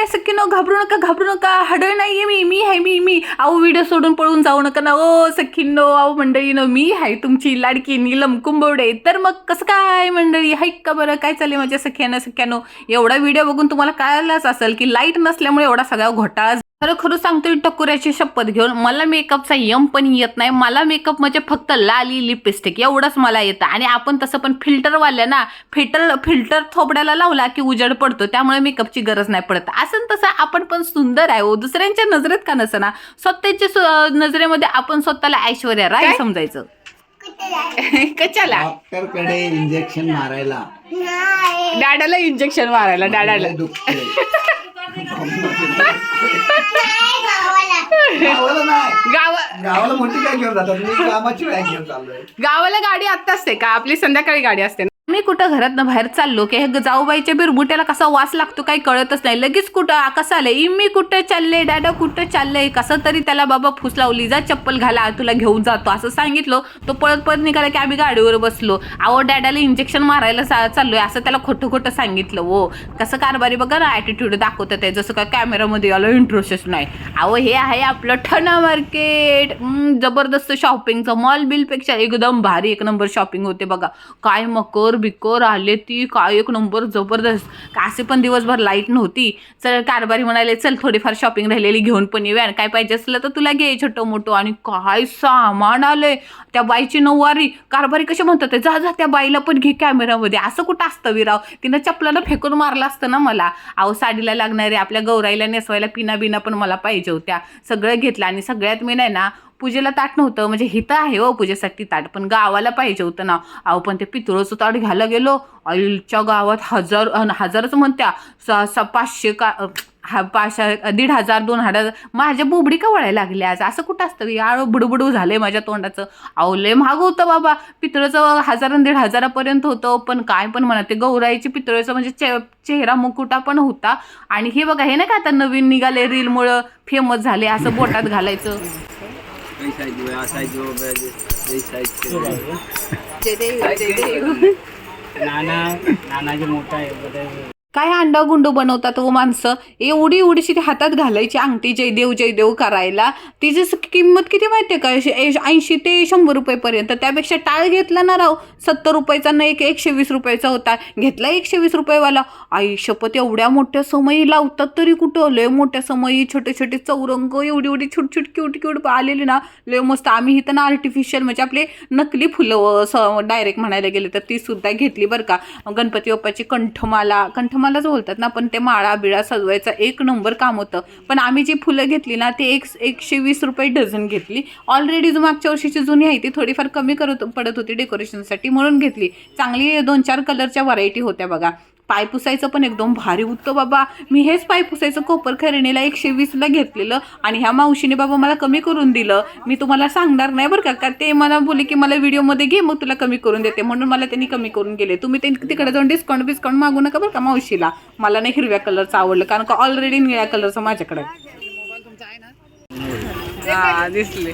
काय नो घाबरू नका घाबरू नका. हडळ नाहीये मी मी आहे मी मी. अहो व्हिडिओ सोडून पळून जाऊ नका ना. ओ सख्खीनो अहो मंडळीनो मी आहे तुमची लाडकी नीलम कुंबवडे. तर मग कसं काय मंडळी? हाय का बरं? काय चालले माझ्या सख्यानं सख्यानो? एवढा व्हिडिओ बघून तुम्हाला कळायलाच असेल की लाइट नसल्यामुळे एवढा सगळा घोटाळा खरं खरं सांगतोय टकुऱ्याची शपथ घेऊन. मला मेकअपचा यम पण येत नाही. मला मेकअप म्हणजे फक्त लाली लिपस्टिक एवढंच मला येतं. आणि आपण तसं पण फिल्टरवाल्या ना फिल्टर फिल्टर थोबड्याला लावला की उजेड पडतो. त्यामुळे मेकअपची गरज नाही पडत. असं न तसं आपण पण सुंदर आहे हो. दुसऱ्यांच्या नजरेत का नसं ना? स्वतःच्या नजरेमध्ये आपण स्वतःला ऐश्वर्या राय समजायचं. कशाला? डॉक्टरकडे इंजेक्शन मारायला. डाडाला इंजेक्शन मारायला डाडाला. गावाला नाही. गावा गावाला मोठी काय घेऊन जातात. मी कामाची बॅग घेऊन चाललोय. गावाला गाडी आत्ता असते का? आपली संध्याकाळी गाडी असते मी कुठं घरातनं बाहेर चाललो की हे जाऊबाईच्या बिरबुट्याला कसा वास लागतो काही कळतच नाही. लगेच कुठं कसं आलं "इ, मी कुठं चालले? डॅडा कुठं चाललंय कसं तरी त्याला बाबा फुस लावली. जा चप्पल घाला. तुला घेऊन जातो. असं सांगितलं. तो पळत पळत निघाला की आम्ही गाडीवर बसलो. अहो डॅडाला इंजेक्शन मारायला सा- चाललोय. असं त्याला खोटं खोटं सांगितलं हो. कसं कारभारी बघा ना ॲटिट्यूड दाखवतं ते. जसं काय कॅमेरामध्ये आलं इंटरेस्टच नाही. अहो हे आहे आपलं ठणा मार्केट जबरदस्त शॉपिंगचं मॉल बिलपेक्षा एकदम भारी एक नंबर शॉपिंग होते बघा. काय मकर बिकर आले ती काय एक नंबर जबरदस्त. का असे पण दिवसभर लाइट नव्हती. चल कारभारी म्हणाले चल थोडीफार शॉपिंग राहिलेली घेऊन पण येऊया आणि काय पाहिजे असलं तर तुला घे छोटं मोठं. आणि काय सामान आलंय. त्या बाईची नऊवारी. कारभारी कसे म्हणतात जा जा त्या बाईला पण घे कॅमेरामध्ये असं कुठं असतं विराव? तिनं चपलानं फेकून मारलं असतं ना मला. अहो साडीला लागणारे आपल्या गौराईला नेसवायला पिना बिना पण मला पाहिजे होत्या. सगळं घेतलं आणि सगळ्यात मी नाही ना पूजेला ताट नव्हतं. म्हणजे हिथं आहे हो पूजेसाठी ताट. पण गावाला पाहिजे होतं ना. अहो पण ते पितळचं ताट घ्यायला गेलो. आईच्या गावात हजार हजारच म्हणत्या. स- स- पाचशे का हा पाचशे दीड हजार दोन हजार माझ्या बोबडी का वळायला लागली आज? असं कुठं असतं? की आळ बुडबुडू आहे माझ्या तोंडाचं. अहो लय महाग होतं बाबा. पितळचं हजार आणि दीड हजारापर्यंत होतं. पण काय पण म्हणा ते गौराईची पितळेचं म्हणजे चे चेहरा मुकुटा पण होता. आणि हे बघा हे नाही का आता नवीन निघाले रीलमुळं फेमस झाले असं बोटात घालायचं? कई साइज जो है आ साइज जो है यही साइज के नाना नाना जो मोठा आहे बदल काय अंडा गुंडू बनवतात व माणसं? एवढी एवढीशी ती हातात घालायची अंगठी जयदेव जयदेव करायला. तिची किंमत किती माहिती आहे का ऐंशी ते शंभर रुपयेपर्यंत. त्यापेक्षा टाळ घेतला ना राव. सत्तर रुपयाचा ना एक एकशे वीस रुपयाचा होता. घेतला एकशे वीस रुपयेवाला. आई शपथ एवढ्या मोठ्या समयी लावतात तरी कुठं? लय मोठ्या समयी छोटे छोटे चौरंग एवढी एवढी छोट छोट क्यूट क्यूट आलेली ना. लय मस्त. आम्ही इथं ना आर्टिफिशियल म्हणजे आपले नकली फुलं डायरेक्ट म्हणायला गेले तर ती सुद्धा घेतली बरं का. गणपती बाप्पाची कंठमाला कंठ तुम्हालाच बोलतात ना पण ते माळा बिळा सजवायचा एक नंबर काम होतं. पण आम्ही जी फुलं घेतली ना ती एक एकशे वीस रुपये डझन घेतली. ऑलरेडी जो मागच्या वर्षीची जुनी आहे ती थोडीफार कमी करत पडत होती डेकोरेशनसाठी म्हणून घेतली. चांगली दोन चार कलरच्या व्हरायटी होत्या बघा. पाय पुसायचं पण एकदम भारी होतं बाबा. मी हेच पाय पुसायचं कोपर खरेणीला एकशे वीसला घेतलेलं आणि ह्या मावशीने बाबा मला कमी करून दिलं. मी तुम्हाला सांगणार नाही बरं का का ते मला बोलले की मला व्हिडिओमध्ये घे मग तुला कमी करून देते. म्हणून मला त्यांनी कमी करून गेले. तुम्ही ते तिकडे जाऊन डिस्काउंट बिस्काउंट मागू नका बरं का मावशीला. मला नाही हिरव्या कलरचं आवडलं कारण का ऑलरेडी निळ्या कलरचं माझ्याकडे. हा दिसले.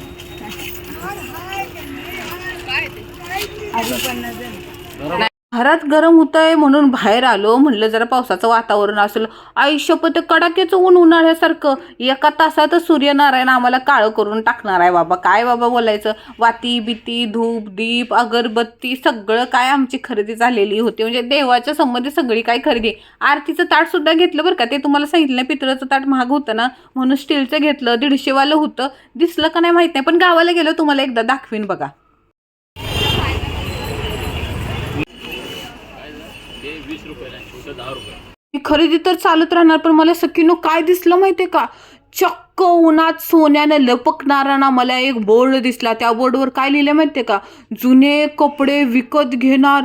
घरात गरम होतंय म्हणून बाहेर आलो. म्हणलं जरा पावसाचं वातावरण असेल. आयुष्यपत कडाक्याचं ऊन उन्हाळ्यासारखं. एका तासातच सूर्यनारायण आम्हाला काळं करून टाकणार आहे बाबा. काय बाबा बोलायचं? वाती बिती धूप दीप अगरबत्ती सगळं काय आमची खरेदी झालेली होती. म्हणजे देवाच्या संबंधी सगळी काय खरेदी. आरतीचं ताट सुद्धा घेतलं बरं का? ते तुम्हाला सांगितलं पितळचं ताट महाग होतं ना? म्हणून स्टीलचं घेतलं दीडशेवालं होतं. दिसलं का नाही माहीत नाही. पण गावाला गेलं तुम्हाला एकदा दाखवीन बघा. ही खरेदी तर चालत राहणार पण मला सकीनो काय दिसलं माहितीये का? चक्क उन्हात सोन्याने लपकणारा ना मला एक बोर्ड दिसला. त्या बोर्डवर काय लिहिलं माहितीये का? जुने कपडे विकत घेणार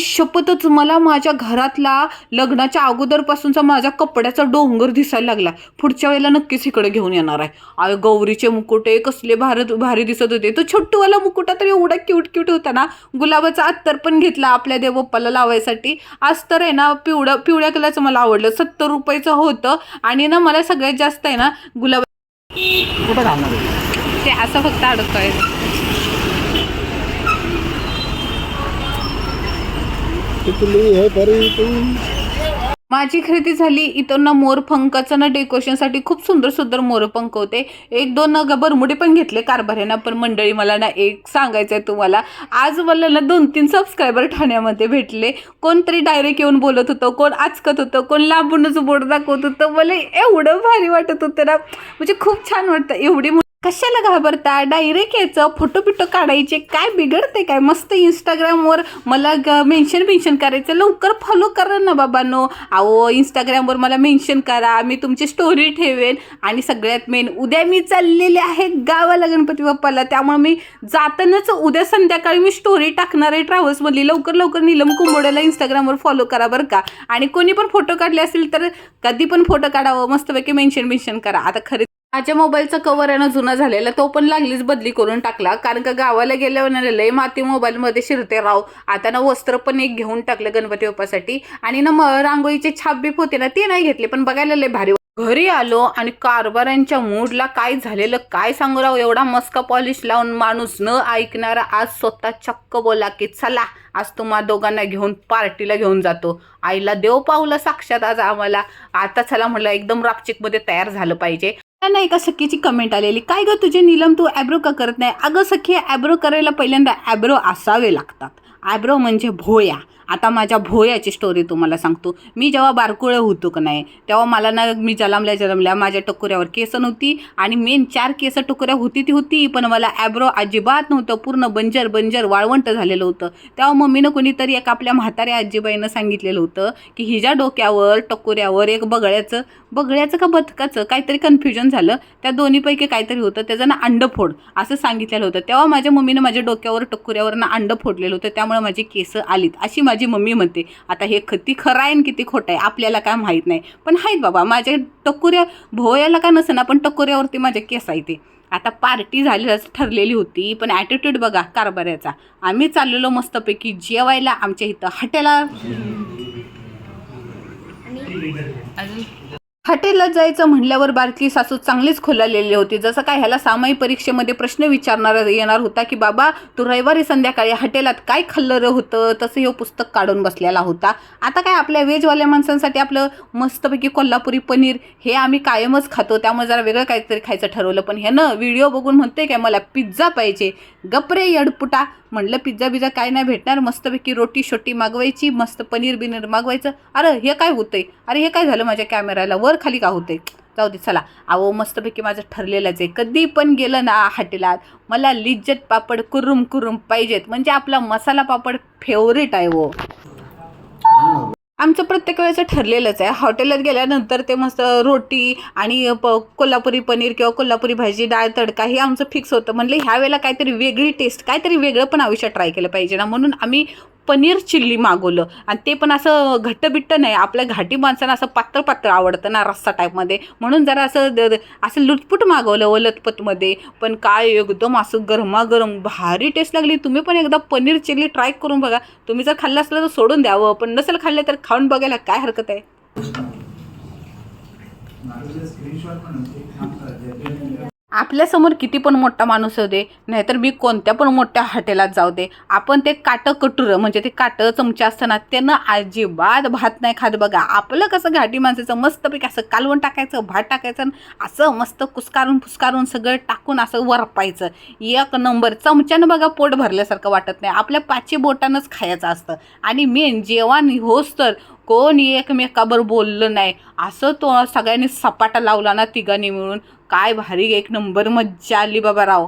शपथच मला माझ्या घरातला लग्नाच्या अगोदरपासूनचा माझा कपड्याचा डोंगर दिसायला लागला. पुढच्या वेळेला नक्कीच इकडे घेऊन येणार आहे. आय गौरीचे मुकुटे कसले भारत भारी दिसत होते. तो छोटूवाला मुकुटा तर एवढा क्यूट क्यूट होता ना. गुलाबाचा अत्तर पण घेतला आपल्या देवबाप्पाला लावायसाठी. आज तर आहे ना पिवळं पिवळ्या कलरचं मला आवडलं. सत्तर रुपयाचं होतं. आणि ना मला सगळ्यात जास्त आहे ना गुलाब कुठं? ते असं फक्त अडकतोय. माझी खरेदी झाली. इथं ना मोरपंखाचं ना डेकोरेशनसाठी खूप सुंदर सुंदर मोरपंख होते. एक दोन ना ग- बरमुडे पण घेतले कारभाऱ्यांना. पण मंडळी मला ना एक सांगायचं आहे तुम्हाला. आज मला ना दोन तीन सबस्क्रायबर ठाण्यामध्ये भेटले. कोणतरी डायरेक्ट येऊन बोलत होतं कोण आचकत होतं कोण लांबूनच बोट दाखवत होतं. मला एवढं भारी वाटत होतं ना. म्हणजे खूप छान वाटतं. एवढी कशाला घाबरता डायरेक्ट यायचं. फोटो बिटो काढायचे. काय बिघडते काय? मस्त इंस्टाग्रामवर मला ग मेन्शन मेन्शन करायचं. लवकर फॉलो करा ना बाबांनो. अहो इंस्टाग्रामवर मला मेन्शन करा. मी तुमची स्टोरी ठेवेन. आणि सगळ्यात मेन उद्या मी चाललेले आहे गावाला गणपती बाप्पाला. त्यामुळे मी जातानाच उद्या संध्याकाळी मी स्टोरी टाकणार आहे ट्रॅव्हल्समधली. लवकर लवकर नीलम कुंबोड्याला इंस्टाग्रामवर फॉलो करा बरं का. आणि कोणी पण फोटो काढले असेल तर कधी पण फोटो काढावं. मस्तपैकी मेन्शन मेन्शन करा. आता खरे माझ्या मोबाईलचा कवर आहे ना जुना झालेला तो पण लागलीच बदली करून टाकला. कारण का गावाला गेल्यावर ना लय माती मोबाईलमध्ये शिरते राव. आता ना वस्त्र पण एक घेऊन टाकलं गणपती बाप्पासाठी. आणि ना मग रांगोळीचे छाप बीप होते ना ते नाही घेतले पण बघायला लय भारी घरी आलो आणि कारभारांच्या मूडला काय झालेलं काय सांगू राव? एवढा मस्का पॉलिश लावून माणूस न ऐकणारा आज स्वतः चक्क बोला की चला आज तुम्हा दोघांना घेऊन पार्टीला घेऊन जातो. आईला देव पावलं साक्षात आज आम्हाला. आता चला म्हटलं एकदम रापचिकमध्ये तयार झालं पाहिजे. त्यांना एका सखीची कमेंट आलेली काय ग तुझे नीलम? तू ॲब्रो का करत नाही? अगं सखी ॲब्रो करायला पहिल्यांदा ॲब्रो असावे लागतात. ॲब्रो म्हणजे भोया. आता माझ्या भोयाची स्टोरी तुम्हाला सांगतो. मी जेव्हा बारकुळे होतो का नाही तेव्हा मला ना मी जलमल्या जलमल्या माझ्या टकोऱ्यावर केस नव्हती आणि मेन चार केस टकोऱ्या होती ती होती पण मला ॲब्रो अजिबात नव्हतं पूर्ण बंजर बंजर वाळवंट झालेलं होतं. तेव्हा मम्मीनं कोणीतरी एक आपल्या म्हाताऱ्या आजीबाईनं सांगितलेलं होतं की हिच्या डोक्यावर टकोऱ्यावर एक बगळ्याचं बगळ्याचं का बदकाचं काहीतरी कन्फ्युजन झालं. त्या दोन्हीपैकी काहीतरी होतं त्याचं ना अंडं फोड असं सांगितलेलं होतं. तेव्हा माझ्या मम्मीनं माझ्या डोक्यावर टकोऱ्यावर ना अंड फोडलेलं होतं त्यामुळे माझी केस आलीत. अशी माझी मम्मी म्हणते आता हे किती खरं आहे आणि किती खोटं आहे आपल्याला काय माहीत नाही. पण आहेत बाबा माझ्या टक्कुऱ्या भोयाला का नसेना पण टक्कुऱ्यावरती माझे केस आहे ते. आता पार्टी झालीच ठरलेली होती पण ॲटिट्यूड बघा कारभाऱ्याचा. आम्ही चाललेलो मस्तपैकी जेवायला आमच्या इथं हॉटेला हॉटेलला जायचं म्हणल्यावर बारकी सासू चांगलीच खोलालेली होती. जसं काय ह्याला सामायिक परीक्षेमध्ये प्रश्न विचारणार येणार होता की बाबा तू रविवारी संध्याकाळी हॉटेलात काय खाल्लं होतं? तसं हे पुस्तक काढून बसलेला होता. आता काय आपल्या व्हेजवाल्या माणसांसाठी आपलं मस्तपैकी कोल्हापुरी पनीर हे आम्ही कायमच खातो. त्यामुळे जरा वेगळं काहीतरी खायचं ठरवलं. पण ह्यानं व्हिडिओ बघून म्हणते काय मला पिझ्झा पाहिजे. गपरे यडपुटा. म्हणलं पिझ्झा बिझ्झा काय नाही भेटणार. मस्तपैकी रोटी शोटी मागवायची मस्त पनीर बिनीर मागवायचं. अरे हे काय होतंय? अरे हे काय झालं माझ्या कॅमेराला? वर खाली का होते जाऊ दे चला. अहो मस्तपैकी माझं ठरलेलंच आहे. कधी पण गेलं ना हॉटेलात मला लिज्जत पापड कुरुम कुरुम पाहिजेत. म्हणजे आपला मसाला पापड फेवरेट आहे वो आमचं प्रत्येक वेळेचं ठरलेलंच आहे. हॉटेलात गेल्यानंतर ते मस्त रोटी आणि प कोल्हापुरी पनीर किंवा कोल्हापुरी भाजी डाळ तडका हे आमचं फिक्स होतं. म्हणलं ह्या वेळेला काहीतरी वेगळी टेस्ट काहीतरी वेगळं पण आयुष्यात ट्राय केलं पाहिजे ना? म्हणून आम्ही पनीर चिल्ली मागवलं. आणि ते पण असं घट्टबिट्ट नाही आपल्या घाटी माणसांना असं पात्र पात्र आवडतं ना रस्सा टाईपमध्ये. म्हणून जरा असं द- असं लुटपुट मागवलं ओलतपतमध्ये पण काय एकदम असं गरमागरम भारी टेस्ट लागली. तुम्ही पण एकदा पनीर चिल्ली ट्राय करून बघा. तुम्ही जर खाल्लं असलं तर सोडून द्यावं. पण नसेल खाल्लं तर खाऊन बघायला काय हरकत आहे? आपल्यासमोर किती पण मोठा माणूस होऊ दे नाहीतर मी कोणत्या पण मोठ्या हॉटेलात जाऊ दे. आपण ते काटं कटुरं म्हणजे ते काटं चमच्या असतं ना त्यानं अजिबात भात नाही खात बघा. आपलं कसं घाटी माणसाचं मस्तपैकी असं कालवण टाकायचं भात टाकायचं आणि असं मस्त कुसकारून फुसकारून सगळं टाकून असं वरपायचं. एक नंबर चमच्यानं बघा पोट भरल्यासारखं वाटत नाही. आपल्या पाचशे बोटानंच खायचं असतं. आणि मेन जेवण होस तर कोण एकमेकाबर बोललं नाही. असं तो सगळ्यांनी सपाटा लावला ना तिघांनी मिळून. काय भारी एक नंबर मज्जा आली बाबा राव.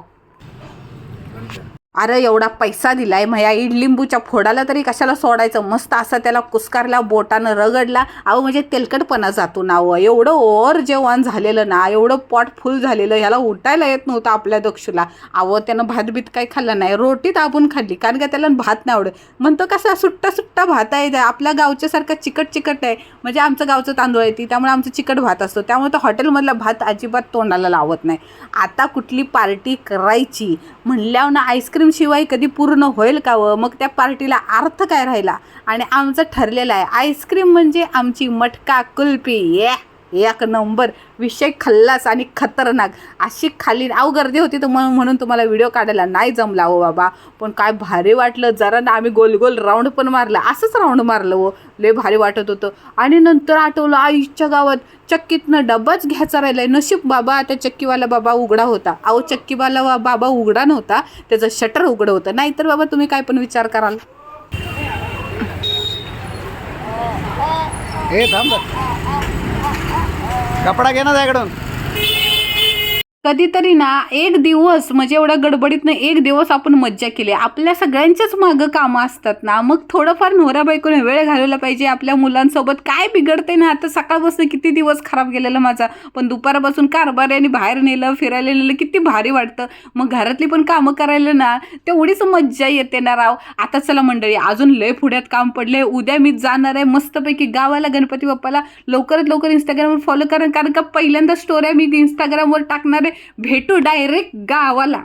अरे एवढा पैसा दिलाय मग या इडलिंबूच्या फोडाला तरी कशाला सोडायचं? मस्त असा त्याला कुस्कारला बोटानं रगडला. अहो म्हणजे तेलकटपणा जातो ना अहो एवढं ओर जेवण झालेलं ना एवढं पॉट फुल झालेलं ह्याला उठायला येत नव्हतं आपल्या दक्षूला. अहो त्यानं भात बीत काही खाल्लं नाही. रोटी दाबून खाल्ली कारण का त्याला भात नाही आवडत. म्हणतो कसा सुट्टा सुट्टा भात आहे आपल्या गावच्यासारखा चिकट चिकट आहे. म्हणजे आमचं गावचं तांदूळ आहे ती त्यामुळे आमचं चिकट भात असतो. त्यामुळे तो हॉटेलमधला भात अजिबात तोंडाला लावत नाही. आता कुठली पार्टी करायची? म्हणल्यावर ना आईस्क्रीम शिवाय कधी पूर्ण होईल का व? मग त्या पार्टीला अर्थ काय राहिला? आणि आमचं ठरलेलं आहे. आईस्क्रीम म्हणजे आमची मटका कुल्फी. ये एक नंबर. विषय खल्लास आणि खतरनाक. अशी खाली अहो गर्दी होती तर म्हणून म्हणून तुम्हाला व्हिडिओ काढायला नाही जमला हो बाबा. पण काय भारी वाटलं. जरा ना आम्ही गोल गोल राऊंड पण मारला. असंच राऊंड मारलं हो. लय भारी वाटत होतं. आणि नंतर आठवलं आईच्या गावात चक्कीतनं डब्बाच घ्यायचा राहिलाय. नशीब बाबा त्या चक्कीवाला बाबा उघडा होता. अहो चक्कीवाला वा- बाबा उघडा नव्हता. त्याचं शटर उघडं होतं. नाहीतर बाबा तुम्ही काय पण विचार कराल. हे थांब कपडा घे ना त्याकडून कधीतरी ना एक दिवस म्हणजे एवढ्या गडबडीतनं एक दिवस आपण मज्जा केली. आपल्या सगळ्यांच्याच मागं कामं असतात ना. मग थोडंफार नवरा बायकोने वेळ घालवला पाहिजे. आपल्या मुलांसोबत काय बिघडते ना. आता सकाळपासून किती दिवस खराब गेलेला माझा. पण दुपारपासून कारभार्याने बाहेर नेलं फिरायला नेलं किती भारी वाटतं. मग घरातली पण कामं करायला ना तेवढीच मज्जा येते ना राव. आता चला मंडळी अजून लय पुढ्यात काम पडले उद्या मी जाणार आहे मस्तपैकी गावाला गणपती बाप्पाला. लवकरात लवकर इंस्टाग्रामवर फॉलो करा. कारण का पहिल्यांदा स्टोऱ्या मी इंस्टाग्रामवर टाकणार आहे. भेटू डायरेक्ट गावाला.